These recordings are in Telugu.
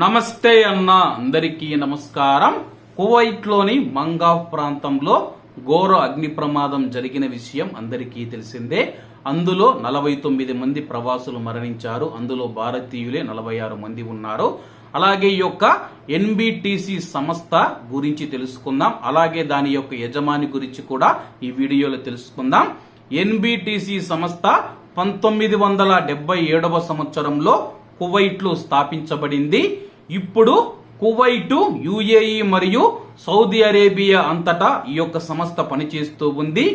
నమస్తే అన్న అందరికీ నమస్కారం. కువైట్లోని మంగాఫ్ ప్రాంతంలో ఘోర అగ్ని ప్రమాదం జరిగిన విషయం అందరికీ తెలిసిందే. అందులో నలభై తొమ్మిది మంది ప్రవాసులు మరణించారు. అందులో భారతీయులే నలభై ఆరు మంది ఉన్నారు. అలాగే ఈ యొక్క ఎన్బిటిసి సంస్థ గురించి తెలుసుకుందాం. అలాగే దాని యొక్క యజమాని గురించి కూడా ఈ వీడియోలో తెలుసుకుందాం. ఎన్బిటిసి సంస్థ పంతొమ్మిది వందల డెబ్బై ఏడవ సంవత్సరంలో కువైట్లో స్థాపించబడింది. ఇప్పుడు కువైటు యుఏఈ మరియు సౌదీ అరేబియా అంతటా ఈ యొక్క సంస్థ పనిచేస్తూ ఉంది.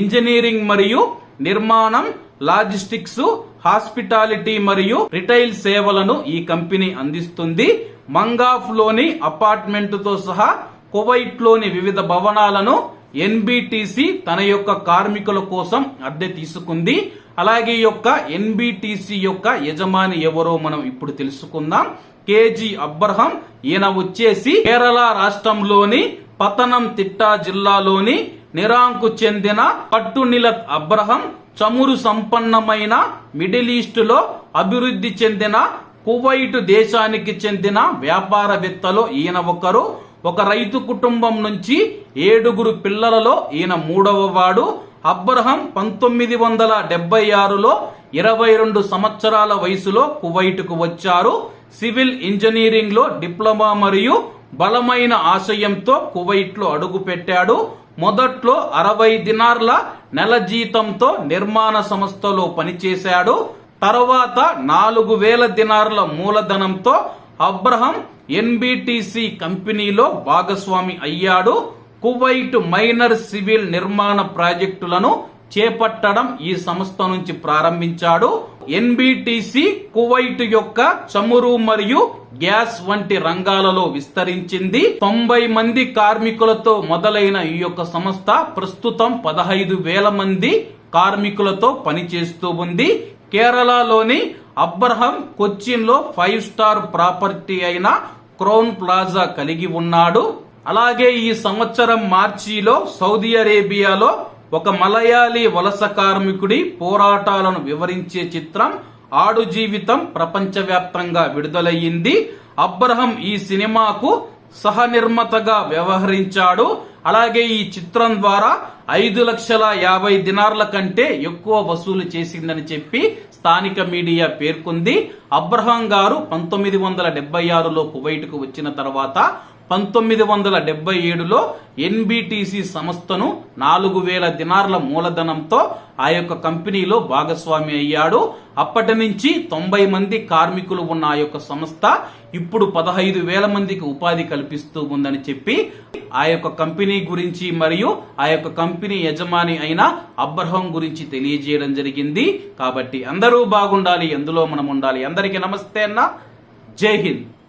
ఇంజనీరింగ్ మరియు నిర్మాణం లాజిస్టిక్స్ హాస్పిటాలిటీ మరియు రిటైల్ సేవలను ఈ కంపెనీ అందిస్తుంది. మంగాఫ్లోని అపార్ట్మెంట్తో సహా కువైట్లోని వివిధ భవనాలను ఎన్బిటిసి తన యొక్క కార్మికుల కోసం అద్దె తీసుకుంది. అలాగే ఈ యొక్క ఎన్బిటిసి యొక్క యజమాని ఎవరో మనం ఇప్పుడు తెలుసుకుందాం. K G Abraham. ఈయన వచ్చేసి కేరళ రాష్ట్రంలోని పతనం తిట్టా జిల్లాలోని నిరాంకు చెందిన పట్టునిలత్ అబ్రహం చమురు సంపన్నమైన మిడిల్ ఈస్ట్లో అభివృద్ధి చెందిన కువైట్ దేశానికి చెందిన వ్యాపారవేత్తలో ఈయన ఒకరు. ఒక రైతు కుటుంబం నుంచి ఏడుగురు పిల్లలలో ఈయన మూడవ వాడు. అబ్రహం పంతొమ్మిది వందల డెబ్బై ఆరులో ఇరవై రెండు సంవత్సరాల వయసులో కువైట్కు వచ్చారు. సివిల్ ఇంజనీరింగ్లో డిప్లొమా మరియు బలమైన ఆశయంతో కువైట్లో అడుగుపెట్టాడు అడుగు పెట్టాడు. మొదట్లో అరవై దినార్ల నెల జీతంతో నిర్మాణ సంస్థలో పనిచేశాడు. తర్వాత నాలుగు వేల దినార్ల మూలధనంతో అబ్రహం ఎన్బిటిసి కంపెనీలో భాగస్వామి అయ్యాడు. కువైట్ మైనర్ సివిల్ నిర్మాణ ప్రాజెక్టులను చేపట్టడం ఈ సంస్థ నుంచి ప్రారంభించాడు. ఎన్బిటిసి కువైట్ యొక్క చమురు మరియు గ్యాస్ వంటి రంగాలలో విస్తరించింది. తొంభై మంది కార్మికులతో మొదలైన ఈ యొక్క సంస్థ ప్రస్తుతం పదహైదు వేల మంది కార్మికులతో పనిచేస్తూ ఉంది. కేరళలోని అబ్రహం కొచ్చిన్లో ఫైవ్ స్టార్ ప్రాపర్టీ అయిన క్రౌన్ ప్లాజా కలిగి ఉన్నాడు. అలాగే ఈ సంవత్సరం మార్చిలో సౌదీ అరేబియాలో ఒక మలయాళీ వలస కార్మికుడి పోరాటాలను వివరించే చిత్రం ఆడు జీవితం ప్రపంచవ్యాప్తంగా విడుదలయ్యింది. అబ్రహం ఈ సినిమాకు సహనిర్మతగా వ్యవహరించాడు. అలాగే ఈ చిత్రం ద్వారా ఐదు లక్షల యాభై దినార్ల కంటే ఎక్కువ వసూలు చేసిందని చెప్పి స్థానిక మీడియా పేర్కొంది. అబ్రహం గారు పంతొమ్మిది వందల డెబ్బై ఆరులో కువైట్కు వచ్చిన తర్వాత పంతొమ్మిది వందల డెబ్బై ఏడులో ఎన్బిటిసి సంస్థను నాలుగు వేల దినార్ల మూలధనంతో ఆ యొక్క కంపెనీలో భాగస్వామి అయ్యాడు. అప్పటి నుంచి తొంభై మంది కార్మికులు ఉన్న ఆ యొక్క సంస్థ ఇప్పుడు పదహైదు వేల మందికి ఉపాధి కల్పిస్తూ ఉందని చెప్పి ఆ యొక్క కంపెనీ గురించి మరియు ఆ యొక్క కంపెనీ యజమాని అయిన అబ్రహం గురించి తెలియజేయడం జరిగింది. కాబట్టి అందరూ బాగుండాలి ఎందులో మనం ఉండాలి. అందరికీ నమస్తే అన్న. జై హింద్.